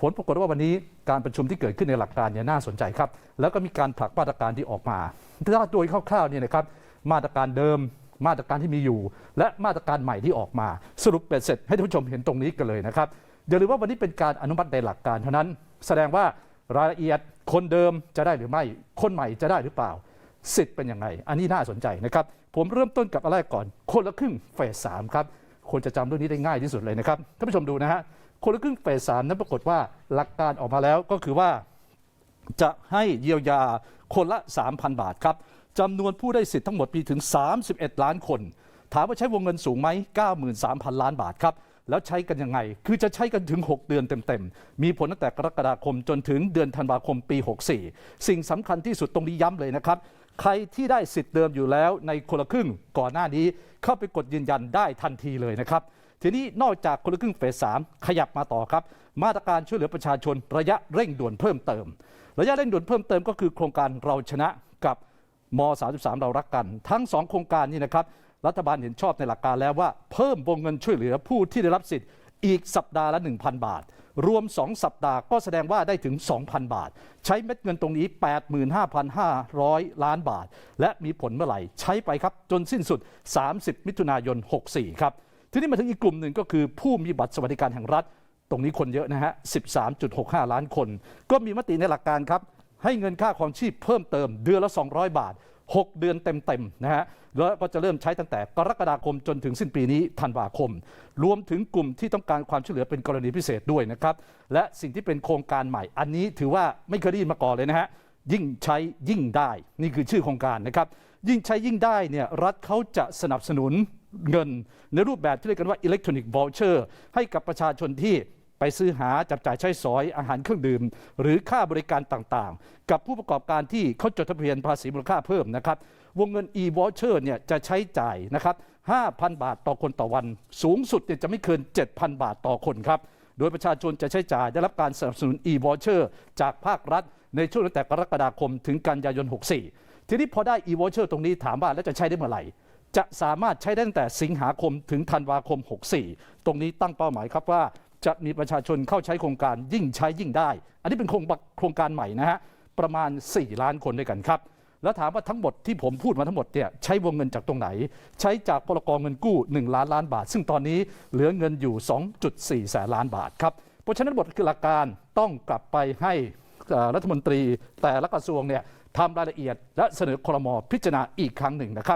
ผลปรากฏว่าวันนี้การประชุมที่เกิดขึ้นในหลักการเนี่ยน่าสนใจครับ แล้วก็มีการผลักมาตรการที่ออกมาถ้าโดยคร่าวๆเนี่ยนะครับมาตรการเดิมมาตรการที่มีอยู่ และมาตรการใหม่ที่ออกมา สรุปเป็นเสร็จให้ท่านผู้ชมเห็นตรงนี้กันเลยนะครับอย่าลืมว่าวันนี้เป็นการอนุมัติในหลักการเท่านั้น แสดงว่ารายละเอียดคนเดิมจะได้หรือไม่ คนใหม่จะได้หรือเปล่า สิทธิ์เป็นยังไง อันนี้น่าสนใจนะครับ ผมเริ่มต้นกับอะไรก่อน คนละครึ่งเฟสสามครับคนจะจำเรื่องนี้ได้ง่ายที่สุดเลยนะครับท่านผู้ชมดูนะฮะ คนละครึ่งเฟสสามนั้นปรากฏว่าหลักการออกมาแล้วก็คือว่าจะให้เยียวยาคนละ 3,000 บาทครับจำนวนผู้ได้สิทธิ์ทั้งหมดมีถึง 31 ล้านคน ถามว่าใช้วงเงินสูงไหม 93,000 ล้านบาทครับ แล้วใช้กันยังไง คือจะใช้กันถึง 6 เดือนเต็มๆ มีผลตั้งแต่กรกฎาคมจนถึงเดือนธันวาคมปี 64 สิ่งสำคัญที่สุดตรงนี้ย้ำเลยนะครับ ใครที่ได้สิทธิ์เดิมอยู่แล้วในคนละครึ่งก่อนหน้านี้เข้าไปกดยืนยันได้ทันทีเลยนะครับ ทีนี้นอกจากคนละครึ่งเฟสสามขยับมาต่อครับ มาตรการช่วยเหลือประชาชนระยะเร่งด่วนเพิ่มเติม ระยะเร่งด่วนเพิ่มเติมก็คือโครงการเราชนะกับม 33 เรารักกัน ทั้ง 2 โครงการนี้นะครับรัฐบาลเห็นชอบในหลักการแล้วว่า เพิ่มวงเงินช่วยเหลือผู้ที่ได้รับสิทธิ์อีกสัปดาห์ละ 1,000 บาท รวม 2 สัปดาห์ก็แสดงว่าได้ถึง 2,000 บาท ใช้เม็ดเงินตรงนี้ 85,500 ล้านบาท และมีผลเมื่อไหร่ ใช้ไปครับ จนสิ้นสุด 30 มิถุนายน 64 ครับ ทีนี้มาถึงอีกกลุ่มหนึ่งก็คือผู้มีบัตรสวัสดิการแห่งรัฐ ตรงนี้คนเยอะนะฮะ 13.65 ล้านคน ก็มีมติในหลักการครับ ให้เงินค่าครองชีพเพิ่มเติมเดือนละ 200 บาท 6 เดือนเต็มๆนะฮะ แล้วก็จะเริ่มใช้ตั้งแต่กรกฎาคมจนถึงสิ้นปีนี้ธันวาคม รวมถึงกลุ่มที่ต้องการความช่วยเหลือเป็นกรณีพิเศษด้วยนะครับ และสิ่งที่เป็นโครงการใหม่ อันนี้ถือว่าไม่เคยได้ยินมาก่อนเลยนะฮะ ยิ่งใช้ยิ่งได้ นี่คือชื่อโครงการนะครับ ยิ่งใช้ยิ่งได้เนี่ยรัฐเขาจะสนับสนุน เงินในรูปแบบที่เรียกกันว่าอิเล็กทรอนิกส์ voucher ให้กับประชาชนที่ไปซื้อหาจับจ่ายใช้สอยอาหารเครื่องดื่ม หรือค่าบริการต่างๆ กับผู้ประกอบการที่เขาจดทะเบียนภาษีมูลค่าเพิ่มนะครับ วงเงิน e-voucher เนี่ยจะใช้จ่ายนะครับ 5,000 บาทต่อคนต่อวัน สูงสุดเนี่ยจะไม่เกิน 7,000 บาทต่อคนครับ โดยประชาชนจะใช้จ่ายได้รับการสนับสนุน e-voucher จากภาครัฐ ในช่วงตั้งแต่กรกฎาคมถึงกันยายน 64 ทีนี้พอได้ e-voucher ตรงนี้ถามว่าแล้วจะใช้ได้เมื่อไหร่ จะสามารถใช้ได้ตั้งแต่สิงหาคมถึงธันวาคม 64 ตรงนี้ตั้งเป้าหมายครับว่าจะมีประชาชนเข้าใช้โครงการยิ่งใช้ยิ่งได้ อันนี้เป็นโครงโครงการใหม่นะฮะ ประมาณ 4 ล้านคนด้วยกันครับ แล้วถามว่าทั้งหมดที่ผมพูดมาทั้งหมดเนี่ยใช้วงเงินจากตรงไหน ใช้จากพลกรเงินกู้ 1 ล้านล้านบาท ซึ่งตอนนี้เหลือเงินอยู่ 2.4 แสนล้านบาทครับ เพราะฉะนั้นบทคือหลักการต้องกลับไปให้รัฐมนตรีแต่ละกระทรวงเนี่ยทำรายละเอียดและเสนอครมพิจารณาอีกครั้งหนึ่งนะครับ